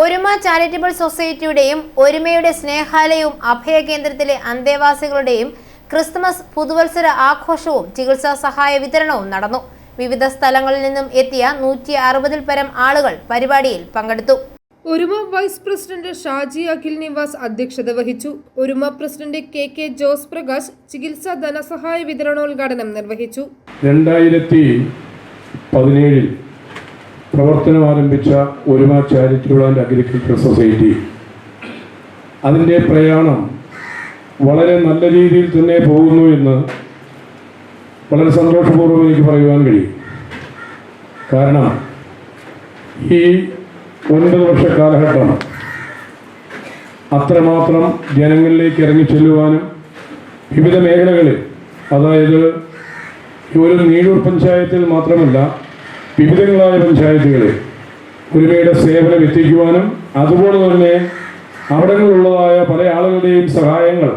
ഒരുമ ചാരിറ്റബിൾ സൊസൈറ്റിയുടെയും ഒരുമയുടെ സ്നേഹാലയവും അഭയ കേന്ദ്രത്തിലെ അന്തേവാസികളുടെയും ക്രിസ്മസ് പുതുവത്സര ആഘോഷവും ചികിത്സാ സഹായ വിതരണവും നടന്നു. വിവിധ സ്ഥലങ്ങളിൽ നിന്നും എത്തിയ നൂറ്റി അറുപതിൽ പരം ആളുകൾ പരിപാടിയിൽ പങ്കെടുത്തു. ഒരുമ വൈസ് പ്രസിഡന്റ് ഷാജി അഖിൽ നിവാസ് അധ്യക്ഷത വഹിച്ചു. Oruma president K K Jose Prakash ചികിത്സാ ധനസഹായ വിതരണോദ്ഘാടനം നിർവഹിച്ചു. രണ്ടായിരത്തി പതിനേഴിൽ പ്രവർത്തനം ആരംഭിച്ച ഒരുമ ചാരിറ്റബിൾ ആൻഡ് അഗ്രികൾച്ചർ സൊസൈറ്റി. അതിന്റെ പ്രയാണം വളരെ നല്ല രീതിയിൽ തന്നെ പോകുന്നു എന്ന് വളരെ സന്തോഷപൂർവം എനിക്ക് പറയുവാൻ കഴിയും. കാരണം ഈ ഒൻപത് വർഷ കാലഘട്ടം അത്രമാത്രം ജനങ്ങളിലേക്ക് ഇറങ്ങി ചെല്ലുവാനും വിവിധ മേഖലകളിൽ അതായത് ഒരു നീഴൂർ പഞ്ചായത്തിൽ മാത്രമല്ല വിവിധങ്ങളായ പഞ്ചായത്തുകളിൽ ഒരുമയുടെ സേവനം എത്തിക്കുവാനും അതുപോലെ തന്നെ അവിടങ്ങളിലുള്ളതായ പല ആളുകളുടെയും സഹായങ്ങൾ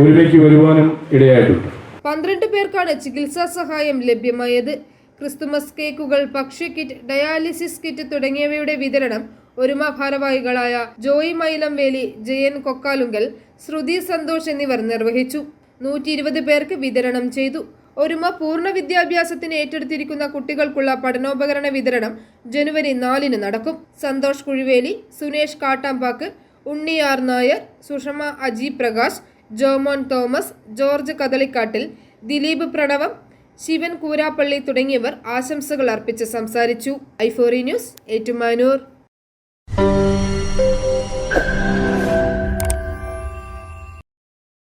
ഒരുമയ്ക്ക് വരുവാനും ഇടയായിട്ടുണ്ട്. പന്ത്രണ്ട് പേർക്കാണ് ചികിത്സാ സഹായം ലഭ്യമായത്. ക്രിസ്തുമസ് കേക്കുകൾ ഭക്ഷ്യ കിറ്റ് ഡയാലിസിസ് കിറ്റ് തുടങ്ങിയവയുടെ വിതരണം ഒരുമ ഭാരവാഹികളായ ജോയി മൈലംവേലി ജയൻ കൊക്കാലുങ്കൽ ശ്രുതി സന്തോഷ് എന്നിവർ നിർവഹിച്ചു. നൂറ്റി പേർക്ക് വിതരണം ചെയ്തു. ഒരുമ പൂർണ വിദ്യാഭ്യാസത്തിന് ഏറ്റെടുത്തിരിക്കുന്ന കുട്ടികൾക്കുള്ള പഠനോപകരണ വിതരണം ജനുവരി നാലിന് നടക്കും. Santhosh Kuzhiveli Sunesh Kattampack Unni R Nair Sushama Aji Prakash Jomon Thomas George Kadalikkattil Dileep Pranavam Sivan Koorappally തുടങ്ങിയവർ ആശംസകൾ അർപ്പിച്ച് സംസാരിച്ചു. ഐഫോറി ന്യൂസ് ഏറ്റുമാനൂർ.